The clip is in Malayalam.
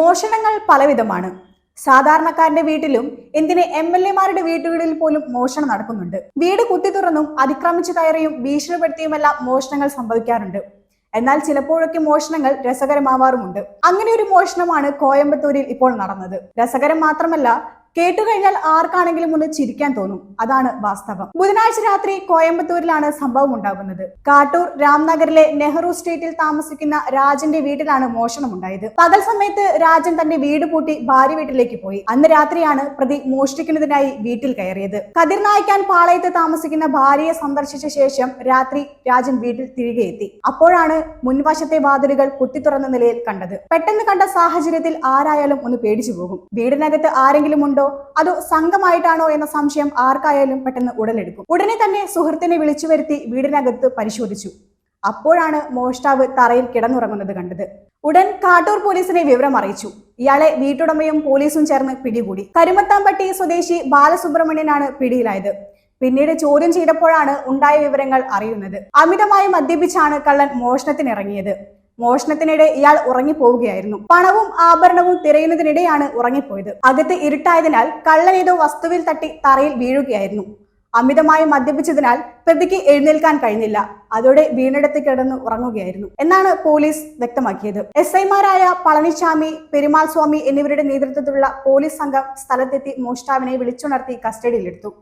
മോഷണങ്ങൾ പലവിധമാണ്. സാധാരണക്കാരന്റെ വീട്ടിലും എന്തിന് എം എൽ എമാരുടെ വീടുകളിൽ പോലും മോഷണം നടക്കുന്നുണ്ട്. വീട് കുത്തി തുറന്നും അതിക്രമിച്ചു കയറിയും ഭീഷണിപ്പെടുത്തിയുമെല്ലാം മോഷണങ്ങൾ സംഭവിക്കാറുണ്ട്. എന്നാൽ ചിലപ്പോഴൊക്കെ മോഷണങ്ങൾ രസകരമാവാറുമുണ്ട്. അങ്ങനെ ഒരു മോഷണമാണ് കോയമ്പത്തൂരിൽ ഇപ്പോൾ നടന്നത്. രസകരം മാത്രമല്ല കേട്ടുകഴിഞ്ഞാൽ ആർക്കാണെങ്കിലും ഒന്ന് ചിരിക്കാൻ തോന്നും. അതാണ് വാസ്തവം. ബുധനാഴ്ച രാത്രി കോയമ്പത്തൂരിലാണ് സംഭവം ഉണ്ടാകുന്നത്. കാട്ടൂർ രാംനഗറിലെ നെഹ്റു സ്ട്രീറ്റിൽ താമസിക്കുന്ന രാജന്റെ വീട്ടിലാണ് മോഷണം ഉണ്ടായത്. പകൽ സമയത്ത് രാജൻ തന്റെ വീട് പൂട്ടി ഭാര്യ വീട്ടിലേക്ക് പോയി. അന്ന് രാത്രിയാണ് പ്രതി മോഷ്ടിക്കുന്നതിനായി വീട്ടിൽ കയറിയത്. കതിർ നായ്ക്കാൻ പാളയത്ത് താമസിക്കുന്ന ഭാര്യയെ സന്ദർശിച്ച ശേഷം രാത്രി രാജൻ വീട്ടിൽ തിരികെ എത്തി. അപ്പോഴാണ് മുൻവശത്തെ വാതിലുകൾ കുത്തി തുറന്ന നിലയിൽ കണ്ടത്. പെട്ടെന്ന് കണ്ട സാഹചര്യത്തിൽ ആരായാലും ഒന്ന് പേടിച്ചു പോകും. വീടിനകത്ത് ആരെങ്കിലും ഉണ്ടോ അതോ സംഘമായിട്ടാണോ എന്ന സംശയം ആർക്കായാലും പെട്ടെന്ന് ഉടലെടുക്കും. ഉടനെ തന്നെ സുഹൃത്തിനെ വിളിച്ചു വരുത്തി വീടിനകത്ത് പരിശോധിച്ചു. അപ്പോഴാണ് മോഷ്ടാവ് തറയിൽ കിടന്നുറങ്ങുന്നത് കണ്ടത്. ഉടൻ കാട്ടൂർ പോലീസിനെ വിവരം അറിയിച്ചു. ഇയാളെ വീട്ടുടമയും പോലീസും ചേർന്ന് പിടികൂടി. കരുമത്താമ്പട്ടി സ്വദേശി ബാലസുബ്രഹ്മണ്യനാണ് പിടിയിലായത്. പിന്നീട് ചോദ്യം ചെയ്തപ്പോഴാണ് ഉണ്ടായ വിവരങ്ങൾ അറിയുന്നത്. അമിതമായി മദ്യപിച്ചാണ് കള്ളൻ മോഷണത്തിനിറങ്ങിയത്. മോഷണത്തിനിടെ ഇയാൾ ഉറങ്ങിപ്പോവുകയായിരുന്നു. പണവും ആഭരണവും തിരയുന്നതിനിടെയാണ് ഉറങ്ങിപ്പോയത്. അകത്ത് ഇരുട്ടായതിനാൽ കള്ളൻ ഏതോ വസ്തുവിൽ തട്ടി തറയിൽ വീഴുകയായിരുന്നു. അമിതമായി മദ്യപിച്ചതിനാൽ പ്രതിക്ക് എഴുന്നേൽക്കാൻ കഴിഞ്ഞില്ല. അതോടെ വീണെടുത്ത് കിടന്ന് ഉറങ്ങുകയായിരുന്നു. എന്നാണ് പോലീസ് വ്യക്തമാക്കിയത്. എസ് ഐമാരായ പളനിസ്വാമി പെരുമാൾ സ്വാമി എന്നിവരുടെ നേതൃത്വത്തിലുള്ള പോലീസ് സംഘം സ്ഥലത്തെത്തി മോഷ്ടാവിനെ വിളിച്ചുണർത്തി കസ്റ്റഡിയിലെടുത്തു.